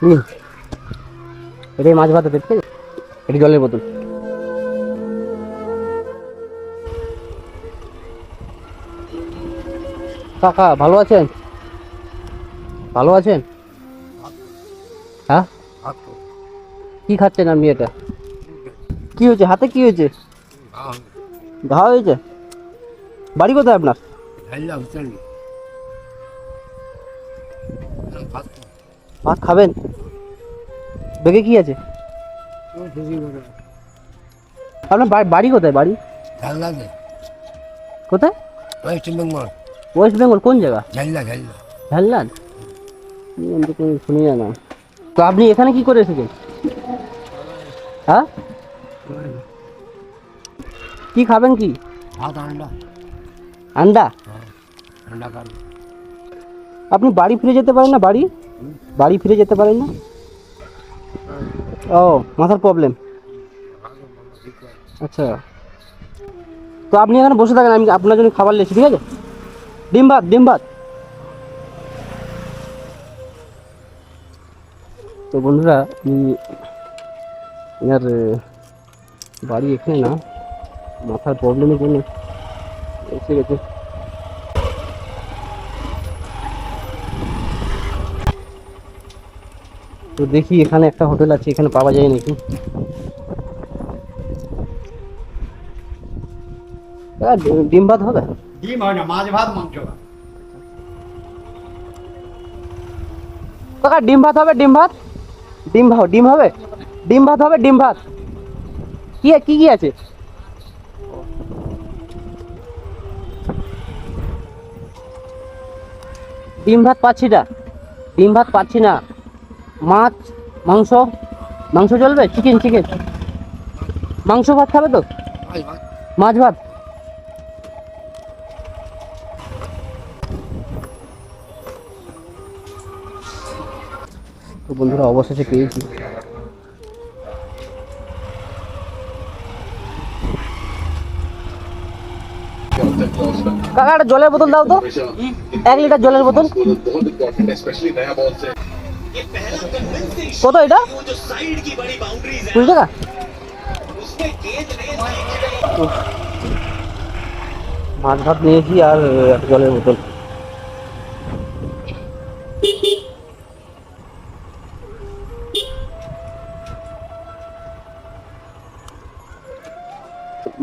নিন এটাই মাছ ভাত ঠিক আছে এটি জলের বোতল। কাকা ভালো আছেন? ভালো আছেন? হ্যাঁ? কি খাচ্ছেন আপনি এটা? কি হয়েছে? হাতে কি হয়েছে? ঘা হয়েছে? বাড়ি কোথায় আপনার? ভাত খাবেন? বেগে কি আছে? আপনার বাড়ি কোথায়? বাড়ি? কোথায়? ওয়েস্ট বেঙ্গল। ওয়েস্ট বেঙ্গল কোন জায়গা? ঝাল্লা ঝাল্লা কোনো শুনি না। তো আপনি এখানে কি করে এসেছেন? হ্যাঁ? কি খাবেন কি? ভাত আন্ডা। আন্ডা? আন্ডা কাল আপনি বাড়ি ফিরে যেতে পারেন না বাড়ি? বাড়ি ফিরে যেতে পারেন না? ও, মাথার প্রবলেম আচ্ছা। তো আপনি এখানে বসে থাকেন, আমি আপনার জন্য খাবার লেছি ঠিক আছে? ডিম ভাত ডিম ভাত। তো বন্ধুরা এনার বাড়ি এখানে না, মাথার প্রবলেমের জন্য এসে গেছে। তো দেখি এখানে একটা হোটেল আছে এখানে পাওয়া যায় নাকি? ডিম ভাত হবে? ডিম হয় না মাছ ভাত মাংস ভাত। কাকা ডিম ভাত হবে ডিম ভাত? ডিম ভাত ডিম হবে? ডিম ভাত হবে ডিম ভাত? কি কি কি আছে? ডিম ভাত পাচ্ছি না ডিম ভাত পাচ্ছি না। মাছ মাংস মাংস চলবে চিকেন চিকেন মাংস ভাত খাবে তো? মাছ ভাত। তো বন্ধুরা অবশেষে পেয়েছি কাকা একটা জলের বোতল দাও তো। এক লিটার জলের বোতল। কত এটা? কুড়ি টাকা মাছ ভাত নিয়েছি আর একটা জলের বোতল।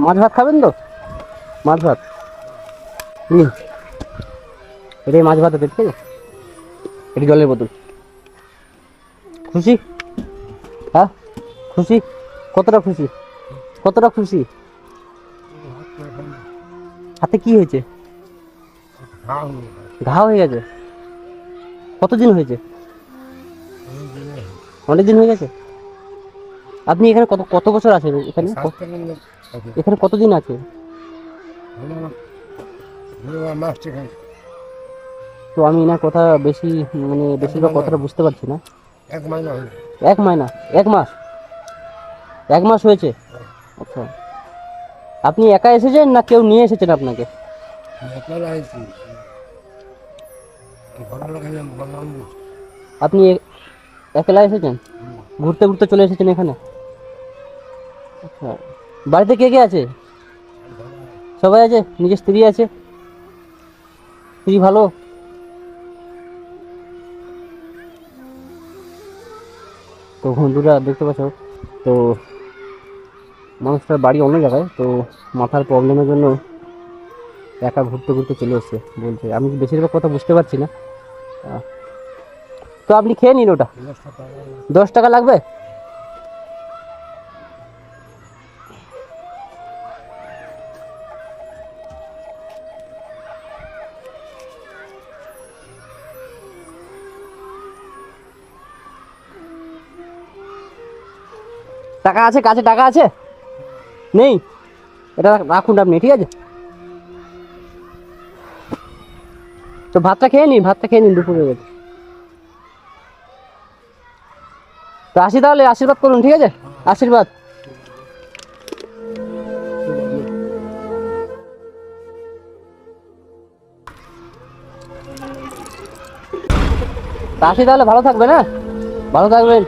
মাছ ভাত খাবেন তো? মাছ ভাত। নিন এটাই মাছ ভাত আছে এটি জলের বোতল। খুশি? হ্যাঁ? খুশি? কতটা খুশি? কতটা খুশি? হাতে কি হয়েছে? ঘা হয়ে গেছে। কতদিন হয়েছে? অনেক দিন হয়ে গেছে? আপনি এখানে কত কত বছর আছেন এখানে? এখানে কতদিন আছে তো আমি না কথা বেশি মানে বেশিরভাগ কথাটা বুঝতে পারছি না। এক মাইনা এক মাইনা এক মাস। এক মাস হয়েছে? আচ্ছা। আপনি একা এসেছেন না কেউ নিয়ে এসেছেন আপনাকে? আপনি একলা এসেছেন? ঘুরতে ঘুরতে চলে এসেছেন এখানে? আচ্ছা। বাড়িতে কে কে আছে। সবাই আছে? নিজের স্ত্রী আছে? স্ত্রী ভালো? তো বন্ধুরা দেখতে পাচ্ছ, তো মানুষটার বাড়ি অন্য জায়গায়, তো মাথার প্রবলেমের জন্য একা ঘুরতে ঘুরতে চলে এসছে বলছে। আমি বেশিরভাগ কথা বুঝতে পারছি না? তো আপনি খেয়ে নিন ওটা। দশ টাকা লাগবে? টাকা আছে, কাছে টাকা আছে? নেই? এটা রাখুন আপনি, ঠিক আছে? তো ভাতটা খেয়ে নিন, ভাতটা খেয়ে নিন দুপুরে গেছে তো আসি তাহলে, আশীর্বাদ করুন, ঠিক আছে? আশীর্বাদ। আসি তাহলে, ভালো থাকবে না ভালো থাকবেন।